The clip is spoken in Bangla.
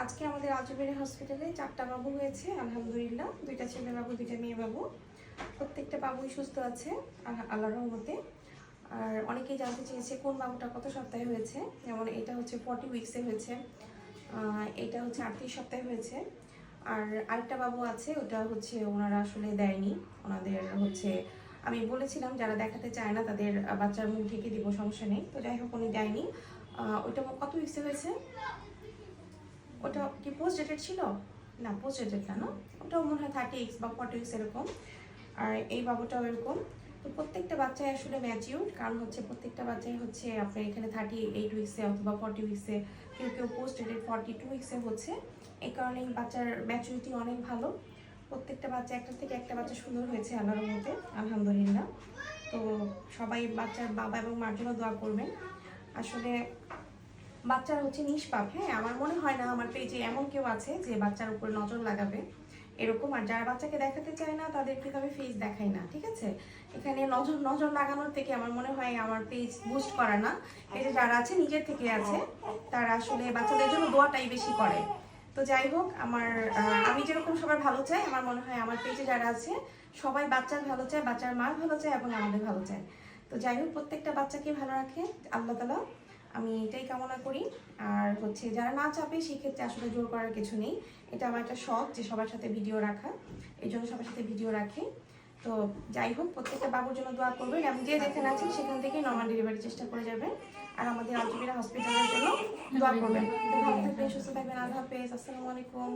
আজকে আমাদের আজমের হসপিটালে চারটা বাবু হয়েছে, আলহামদুলিল্লাহ। দুইটা ছেলে বাবু, দুইটা মেয়ে বাবু। প্রত্যেকটা বাবুই সুস্থ আছে আল্লাহ- রহমতে। আর অনেকেই জানতে চেয়েছে কোন বাবুটা কত সপ্তাহে হয়েছে। যেমন এটা হচ্ছে ফর্টি উইক্সে হয়েছে এটা হচ্ছে আটত্রিশ সপ্তাহে হয়েছে। আর আরেকটা বাবু আছে, ওটা হচ্ছে ওনারা আসলে দেয়নি। ওনাদের হচ্ছে, আমি বলেছিলাম যারা দেখাতে চায় না তাদের বাচ্চার মুখ ঢেকে দিব, সমস্যা নেই। তো যাই হোক, উনি দেয়নি। ওইটা কত উইক্সে হয়েছে? ওটা কি পোস্ট ডেটেড ছিল? না পোস্ট ডেটেড না না ওটাও মনে হয় থার্টি এক্স বা ফর্টি এক্স এরকম। আর এই বাবুটাও এরকম। তো প্রত্যেকটা বাচ্চাই আসলে ম্যাচিউর কারণ হচ্ছে প্রত্যেকটা বাচ্চাই হচ্ছে আপনার এখানে থার্টি এইট উইক্সে অথবা ফর্টি উইক্সে কেউ কেউ পোস্ট ডেটেড ফর্টি টু উইক্সে হচ্ছে। এই কারণে বাচ্চার ম্যাচুরিটি অনেক ভালো। প্রত্যেকটা বাচ্চা, একটা থেকে একটা বাচ্চা সুন্দর হয়েছে আল্লাহর মতে আলহামদুলিল্লাহ। তো সবাই বাচ্চার বাবা এবং মার জন্য দোয়া করবেন। আসলে বাচ্চার হচ্ছে নিষ্পাপ। হ্যাঁ আমার মনে হয় না আমার পেজে এমন কেউ আছে যে বাচ্চার উপর নজর লাগাবে এরকম। আর যারা বাচ্চাকে দেখাতে চায় না তাদেরকে তো আমি ফেস দেখাই না, ঠিক আছে? এখানে নজর নজর লাগানোর থেকে আমার মনে হয় আমার পেজ বুস্ট করা না। পেজে যারা আছে, নিজের থেকে আছে, তারা আসলে বাচ্চাদের জন্য দোয়াটাই বেশি করে। তো যাই হোক, আমার আমি যেরকম সবার ভালো চাই, আমার মনে হয় আমার পেজে যারা আছে, সবাই বাচ্চার ভালো চায়, বাচ্চার মার ভালো চায় এবং আমাদের ভালো চায়। তো যাই হোক, প্রত্যেকটা বাচ্চাকে ভালো রাখে। আল্লাহ তালা আমি এটাই কামনা করি। আর হচ্ছে যারা না চাপে, সেক্ষেত্রে আসলে জোর করার কিছু নেই। এটা আমার একটা শখ যে সবার সাথে ভিডিও রাখা। এই জন্য সবার সাথে ভিডিও রাখে। তো যাই হোক, প্রত্যেকটা বাবুর জন্য দোয়া করবেন এবং যে যেখানে আছেন, সেখান থেকে নর্মাল ডেলিভারির চেষ্টা করে যাবেন। আর আমাদের আলজুবিরা হসপিটালের জন্য দোয়া করবেন। ভালো থাকবেন, সুস্থ থাকবেন। আল্লাহ হাফেজ। আসসালামু আলাইকুম।